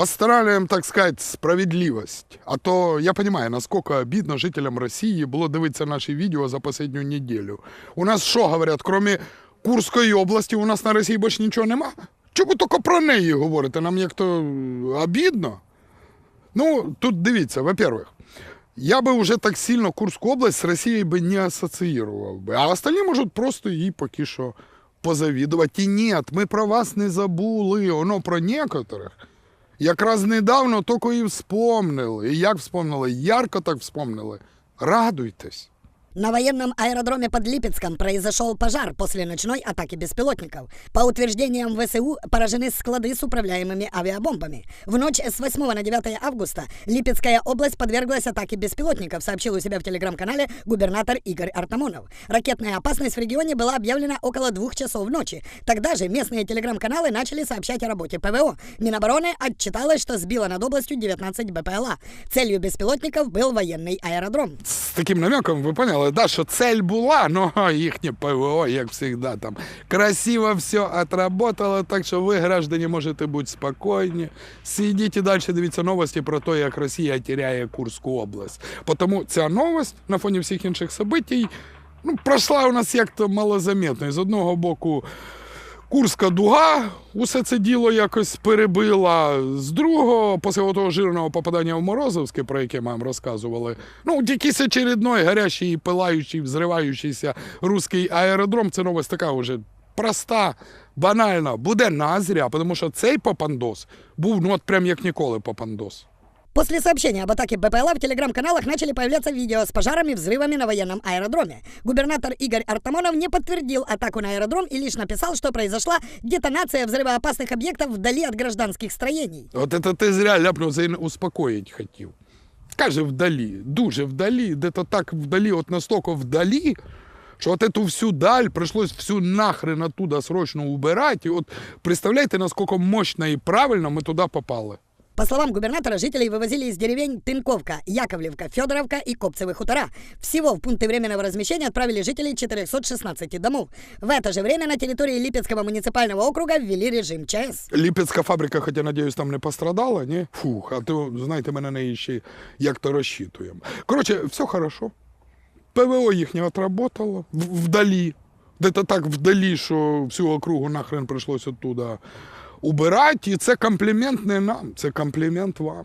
восстанавливаем, так сказать, справедливость. А то я понимаю, насколько обидно жителям России было дивитися наші відео за последню неділю. У нас що говорять, кроме Курської області, у нас на Росії більше нічого нема? Чому тільки про неї говорите? Нам як то обідно? Ну, тут дивіться, во-первых, я би вже так сильно Курську область з Росією би не асоціював би. А остальні можуть просто їй поки що позавідувати. І ні, ми про вас не забули. Воно про некоторих. Якраз недавно тільки і вспомнили. І як вспомнили? Ярко так вспомнили. Радуйтесь. На военном аэродроме под Липецком произошел пожар после ночной атаки беспилотников. По утверждениям ВСУ, поражены склады с управляемыми авиабомбами. В ночь с 8 на 9 августа Липецкая область подверглась атаке беспилотников, сообщил у себя в телеграм-канале губернатор Игорь Артамонов. Ракетная опасность в регионе была объявлена около двух часов ночи. Тогда же местные телеграм-каналы начали сообщать о работе ПВО. Минобороны отчиталось, что сбила над областью 19 БПЛА. Целью беспилотников был военный аэродром. З таким намеком ви поняли, да, що цель була, ну їхнє ПВО, як завжди, там красиво все отработало, так що ви, граждані, можете бути спокійні. Сидіть і далі дивіться новості про те, як Росія теряє Курську область. Тому ця новость на фоні всіх інших событий ну, пройшла у нас як-то малозаметно. З одного боку. Курська дуга усе це діло якось перебила. З другого, після того жирного попадання в Морозовське, про яке ми вам розказували, ну, якийсь очередной гарячий, пилаючий, взриваючийся русський аеродром, це новость така вже проста, банальна. Буде назря, тому що цей попандос був ну от прям як ніколи попандос. После сообщения об атаке БПЛА в телеграм-каналах начали появляться видео с пожарами и взрывами на военном аэродроме. Губернатор Игорь Артамонов не подтвердил атаку на аэродром и лишь написал, что произошла детонация взрывоопасных объектов вдали от гражданских строений. От це ти зря ляпнув, це успокоїть хотів. Каже, вдалі, дуже вдалі, де-то так вдалі, от настільки вдалі, що от эту всю даль прийшлось всю нахрен оттуда срочно убирати. І от представляєте, наскільки мощно і правильно ми туди попали. По словам губернатора, жителей вывозили из деревень Тынковка, Яковлевка, Федоровка и Копцевы хутора. Всего в пункты временного размещения отправили жителей 416 домов. В это же время на территории Липецкого муниципального округа ввели режим ЧС. Ліпецька фабрика, хоча, надіюсь, там не пострадала, ні? Фух, а то, знаєте, ми на неї ще як-то розчитуємо. Коротше, все хорошо. ПВО їхнє отработало в- вдалі. Де-то так вдалі, що всю округу нахрен прийшлось оттуда убирати. І це комплімент не нам, це комплімент вам.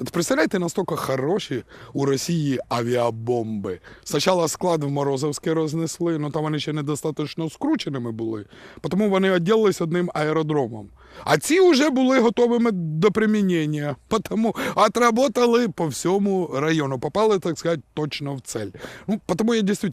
От представляєте, настільки хороші у Росії авіабомби. Спочатку склад в Морозовське рознесли, але там вони ще недостатньо скрученими були, тому вони відділились одним аеродромом. А ці вже були готовими до примінення, тому отработали по всьому району, попали, так сказати, точно в цель. Ну, тому я дійсно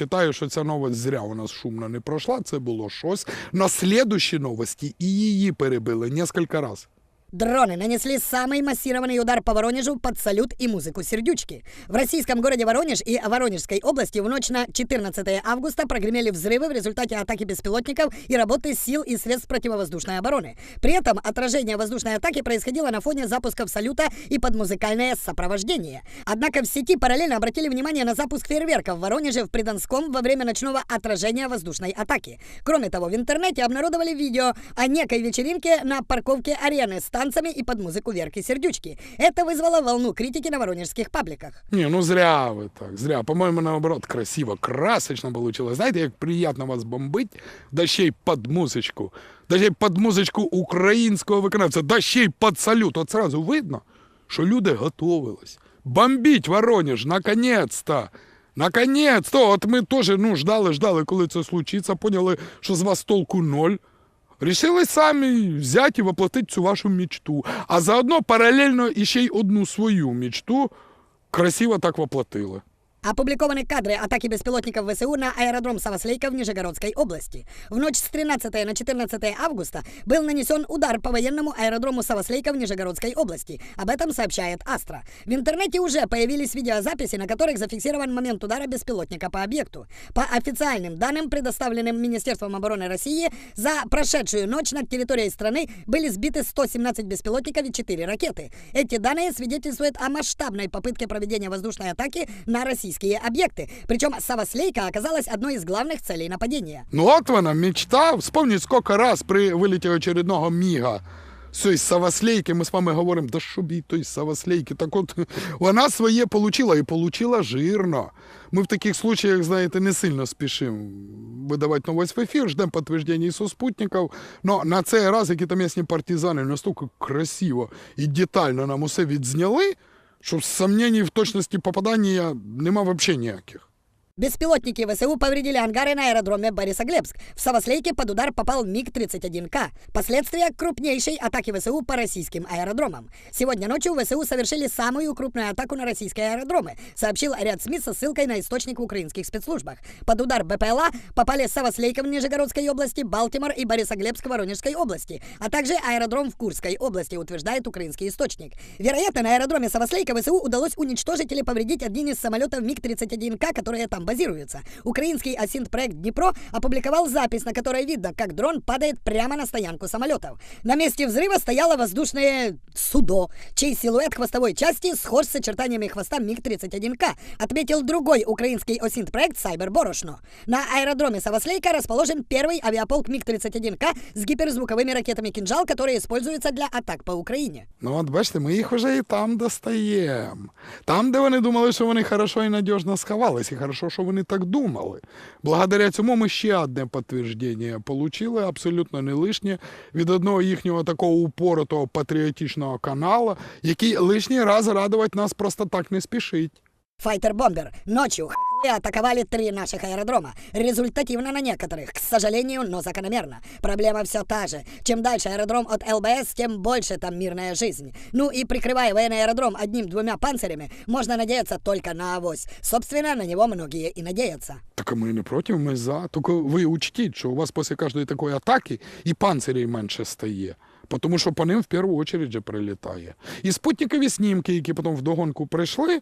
вважаю, що ця новость зря у нас шумно не пройшла, це було щось. На слідущі новості і її перебили кілька разів. Дроны нанесли самый массированный удар по Воронежу под салют и музыку сердючки. В российском городе Воронеж и Воронежской области в ночь на 14 августа прогремели взрывы в результате атаки беспилотников и работы сил и средств противовоздушной обороны. При этом отражение воздушной атаки происходило на фоне запусков салюта и под музыкальное сопровождение. Однако в сети параллельно обратили внимание на запуск фейерверка в Воронеже в Приданском во время ночного отражения воздушной атаки. Кроме того, в интернете обнародовали видео о некой вечеринке на парковке арены танцами и под музыку Верки Сердючки. Это вызвало волну критики на воронежских пабликах. Не, ну зря вы так, зря. По-моему, наоборот, красиво, красочно получилось. Знаете, як приятно вас бомбить, да ще й під музичку, да ще й під музичку українського виконавця, да ще й під салют. От сразу видно, що люди готовились. Бомбить Воронеж, наконец-то! Наконец-то! От ми теж ну, ждали, ждали, коли це случиться, поняли, що з вас толку ноль. Рішили самі взяти і воплотити цю вашу мічту. А заодно паралельно іще й одну свою мічту красиво так воплотили. Опубликованы кадры атаки беспилотников ВСУ на аэродром Савослейка в Нижегородской области. В ночь с 13 на 14 августа был нанесен удар по военному аэродрому Савослейка в Нижегородской области. Об этом сообщает Астра. В интернете уже появились видеозаписи, на которых зафиксирован момент удара беспилотника по объекту. По официальным данным, предоставленным Министерством обороны России, за прошедшую ночь над территорией страны были сбиты 117 беспилотников и 4 ракеты. Эти данные свидетельствуют о масштабной попытке проведения воздушной атаки на российские объекты. Причем Савослейка оказалась одной из главных целей нападения. Ну от вона, мечта. Вспомніть, скільки раз при виліті очередного міга з цієї Саваслейки, ми з вами говоримо, да що бій той Саваслейки. Так от вона своє получила і получила жирно. Ми в таких случаях, знаєте, не сильно спішимо видавати новость в ефір, ждемо підтвердження со спутників. Но на цей раз, які там ясні партизани настільки красиво і детально нам усе відзняли, що сомнений в точності попадання нема взагалі ніяких. Беспилотники ВСУ повредили ангары на аэродроме Борисоглебск. В Савослейке под удар попал МиГ-31К. Последствия крупнейшей атаки ВСУ по российским аэродромам. Сегодня ночью ВСУ совершили самую крупную атаку на российские аэродромы, сообщил ряд СМИ со ссылкой на источник в украинских спецслужбах. Под удар БПЛА попали Савослейка в Нижегородской области, Балтимор и Борисоглебск в Воронежской области, а также аэродром в Курской области, утверждает украинский источник. Вероятно, на аэродроме Савослейка ВСУ удалось уничтожить или повредить один из самолетов МиГ-31К, которые там базируются. Украинский асинт-проект Днепро опубликовал запись, на которой видно, как дрон падает прямо на стоянку самолетов. На месте взрыва стояло воздушное судо, чей силуэт хвостовой части схож с очертаниями хвоста МиГ-31К, отметил другой украинский осинт-проект Сайбер Борошно. На аэродроме Савослейка расположен первый авиаполк МиГ-31К с гиперзвуковыми ракетами «Кинжал», которые используются для атак по Украине. Ну, от бачите, ми їх вже і там достаємо. Там, де вони думали, що вони хорошо і надіжно сховались, і хорошо, що вони так думали. Благодаря цьому ми ще одне підтвердження отримали, абсолютно не лишнє, від одного їхнього такого упоротого патріотичного каналу, який лишній раз радувати нас просто так не спішить. Файтер-бомбер. Ночью хохлы атаковали три наших аэродрома. Результативно на некоторых, к сожалению, но закономерно. Проблема все та же. Чем дальше аэродром от ЛБС, тем больше там мирная жизнь. Ну и прикрывая военный аэродром одним-двумя панцирями, можно надеяться только на авось. Собственно, на него многие и надеются. Так ми не проти, ми за. Тільки ви учтіть, що у вас після кожної такої атаки і панцирів менше стає. Тому що по ним в першу чергу же прилітає. І спутникові снімки, які потім вдогонку прийшли,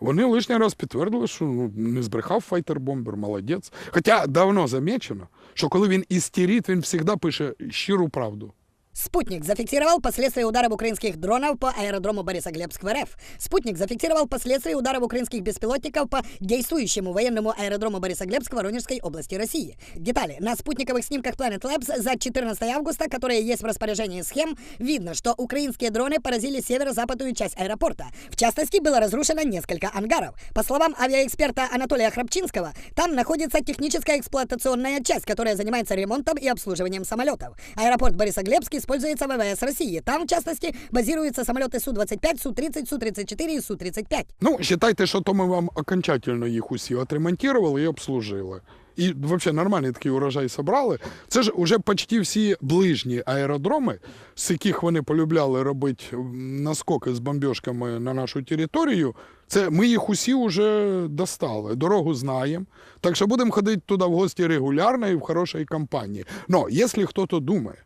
Вони лишній раз підтвердили, що ну, не збрехав файтер-бомбер, молодець. Хоча давно замечено, що коли він істерить, він завжди пише щиру правду. Спутник зафиксировал последствия ударов украинских дронов по аэродрому Борисоглебск в РФ. Спутник зафиксировал последствия ударов украинских беспилотников по действующему военному аэродрому Борисоглебск в Воронежской области России. Детали. На спутниковых снимках Planet Labs за 14 августа, которые есть в распоряжении схем, видно, что украинские дроны поразили северо-западную часть аэропорта. В частности, было разрушено несколько ангаров. По словам авиаэксперта Анатолия Храпчинского, там находится техническая эксплуатационная часть, которая занимается ремонтом и обслуживанием самолетов. Аэропорт Борисоглебск используется ВВС России. Там, в частности, базируются самолеты Су-25, Су-30, Су-34 и Су-35. Ну, вважайте, що то ми вам окончательно їх усі отремонтували і обслужили. І взагалі нормальний такий урожай собрали. Це ж вже почти всі ближні аеродроми, з яких вони полюбляли робити наскоки з бомбіжками на нашу територію. Це ми їх усі вже достали. Дорогу знаємо. Так що будемо ходити туди в гості регулярно і в хорошій компанії. Но якщо хтось думає,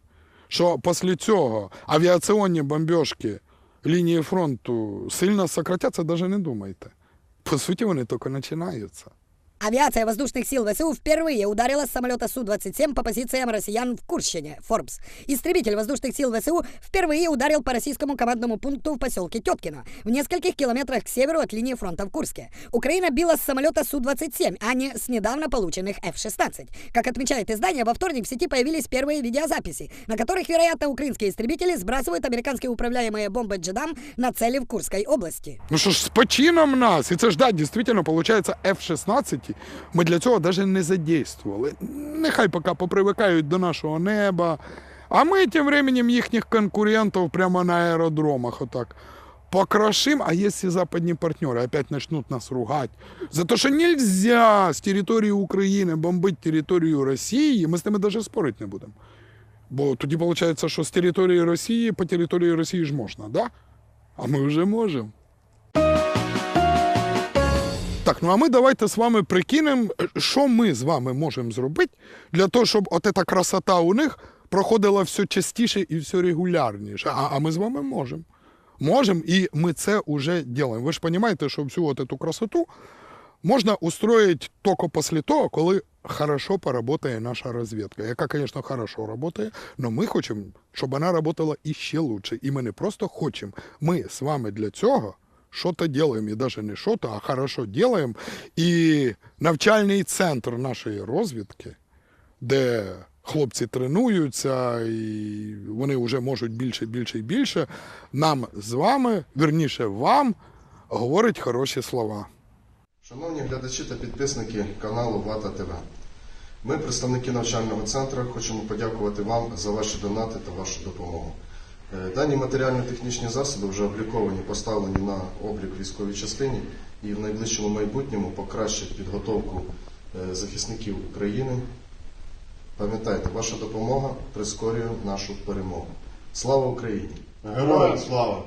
що після цього авіаційні бомбіжки лінії фронту сильно сократяться, навіть не думайте. По суті, вони тільки починаються. Авиация воздушных сил ВСУ впервые ударила с самолета Су-27 по позициям россиян в Курщине, Форбс. Истребитель воздушных сил ВСУ впервые ударил по российскому командному пункту в поселке Теткино, в нескольких километрах к северу от линии фронта в Курске. Украина била с самолета Су-27, а не с недавно полученных F-16. Как отмечает издание, во вторник в сети появились первые видеозаписи, на которых, вероятно, украинские истребители сбрасывают американские управляемые бомбы «Джедам» на цели в Курской области. Ну що ж, з почином нас, і це ж да, дійсно, виходить, F-16 ми для цього навіть не задействували. Нехай поки попривикають до нашого неба. А ми тим временем їхніх конкурентів прямо на аеродромах отак покрошим, а если западні партнери опять начнут нас ругать за те, що нельзя з території України бомбити територію Росії, ми з ними навіть спорити не будемо. Бо тоді виходить, що з території Росії по території Росії ж можна, да? А ми вже можемо. Так, ну а ми давайте з вами прикинемо, що ми з вами можемо зробити для того, щоб ця красота у них проходила все частіше і все регулярніше. А, а ми з вами можемо. Можемо, і ми це вже робимо. Ви ж розумієте, що всю цю красоту можна устроїти тільки після того, коли хорошо поработає наша розвідка, яка, звісно, хорошо працює, але ми хочемо, щоб вона працювала іще лучше. І ми не просто хочемо. Ми з вами для цього що-то делаем, і навіть не що-то, а хорошо делаем. І навчальний центр нашої розвідки де хлопці тренуються, і вони вже можуть більше, більше і більше. Нам з вами, верніше вам, говорить хороші слова. Шановні глядачі та підписники каналу Вата ТВ. Ми, представники навчального центру, хочемо подякувати вам за ваші донати та вашу допомогу. Е, Дані матеріально-технічні засоби вже обліковані, поставлені на облік військовій частині і в найближчому майбутньому покращать підготовку е, захисників України. Пам'ятайте, ваша допомога прискорює нашу перемогу. Слава Україні! Героям слава!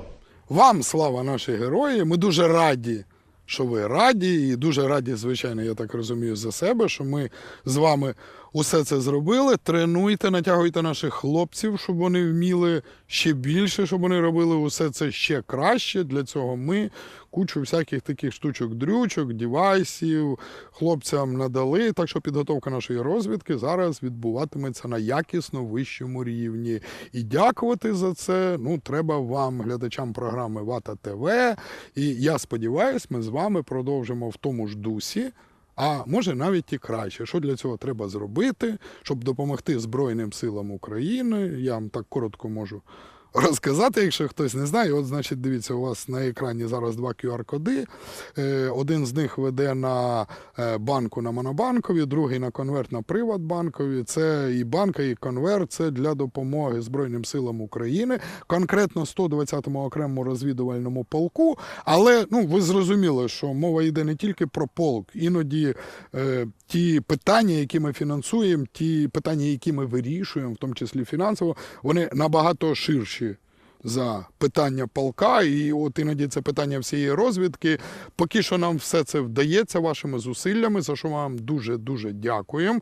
Вам слава наші герої. Ми дуже раді, що ви раді, і дуже раді, звичайно, я так розумію, за себе, що ми з вами усе це зробили. Тренуйте, натягуйте наших хлопців, щоб вони вміли ще більше, щоб вони робили усе це ще краще. Для цього ми кучу всяких таких штучок, дрючок, девайсів хлопцям надали. Так що підготовка нашої розвідки зараз відбуватиметься на якісно вищому рівні. І дякувати за це ну, треба вам, глядачам програми Вата ТВ. І я сподіваюся, ми з вами продовжимо в тому ж дусі. А може навіть і краще. Що для цього треба зробити, щоб допомогти Збройним силам України? Я вам так коротко можу розказати, якщо хтось не знає. От, значить, дивіться, у вас на екрані зараз два QR-коди. Е, Один з них веде на е, банку на Монобанкові, другий на конверт на Приватбанкові. Це і банка, і конверт це для допомоги Збройним силам України, конкретно 120-му окремому розвідувальному полку. Але ну ви зрозуміли, що мова йде не тільки про полк, іноді е, ті питання, які ми фінансуємо, ті питання, які ми вирішуємо, в тому числі фінансово, вони набагато ширші. За питання полка, і от іноді це питання всієї розвідки. Поки що нам все це вдається вашими зусиллями, за що вам дуже дуже дякуємо.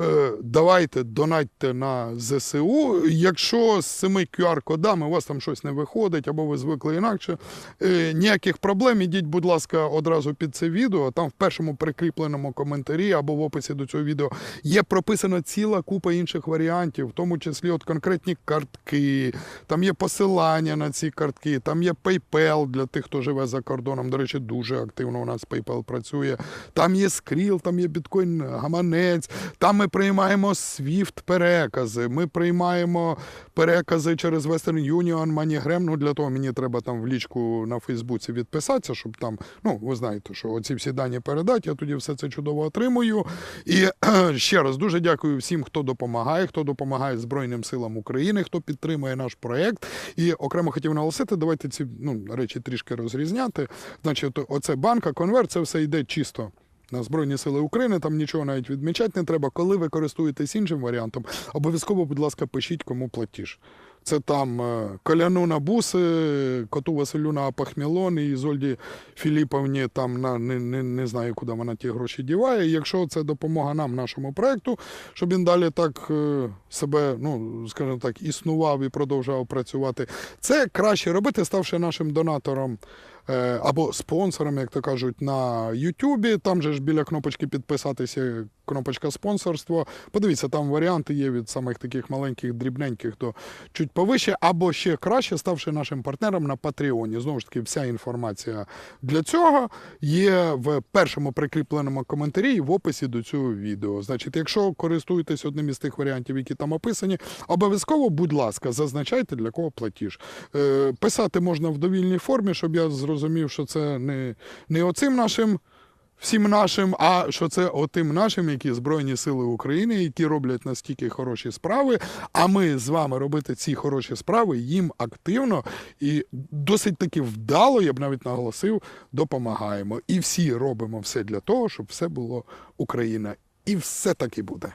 Е, давайте донатьте на ЗСУ. Якщо з цими QR-кодами у вас там щось не виходить, або ви звикли інакше, е, ніяких проблем. Ідіть, будь ласка, одразу під це відео. Там в першому прикріпленому коментарі або в описі до цього відео є прописана ціла купа інших варіантів, в тому числі от конкретні картки, там є посилання на ці картки, там є PayPal для тих, хто живе за кордоном. До речі, дуже активно у нас PayPal працює. Там є Skrill, там є біткоін гаманець, там ми приймаємо SWIFT перекази, ми приймаємо перекази через Western Union, MoneyGram. Ну для того мені треба там в лічку на Фейсбуці відписатися, щоб там, ну ви знаєте, що оці всі дані передати, я тоді все це чудово отримую. І ще раз дуже дякую всім, хто допомагає, хто допомагає Збройним силам України, хто підтримує наш проект. І окремо хотів наголосити, давайте ці ну, речі трішки розрізняти. Значить, оце банка, конверт, це все йде чисто. На Збройні Сили України там нічого навіть відмічати не треба. Коли ви користуєтесь іншим варіантом, обов'язково, будь ласка, пишіть кому платіж. Це там е, Коляну на буси, коту Василю на пахмілон і Зольді Філіповні там на не, не, не знаю, куди вона ті гроші діває. Якщо це допомога нам, нашому проекту, щоб він далі так е, себе, ну скажімо так, існував і продовжував працювати, це краще робити, ставши нашим донатором. Е, Або спонсором, як то кажуть, на Ютубі. Там же ж біля кнопочки підписатися кнопочка спонсорство. Подивіться, там варіанти є від самих таких маленьких, дрібненьких до чуть повище, або ще краще, ставши нашим партнером на Патреоні. Знову ж таки, вся інформація для цього є в першому прикріпленому коментарі і в описі до цього відео. Значить, якщо користуєтесь одним із тих варіантів, які там описані, обов'язково, будь ласка, зазначайте для кого платіж. Е, писати можна в довільній формі, щоб я зрозумів, що це не, не оцим нашим всім нашим, а що це отим нашим, які Збройні Сили України, які роблять настільки хороші справи. А ми з вами робити ці хороші справи їм активно і досить таки вдало, я б навіть наголосив, допомагаємо. І всі робимо все для того, щоб все було Україна. І все таки буде.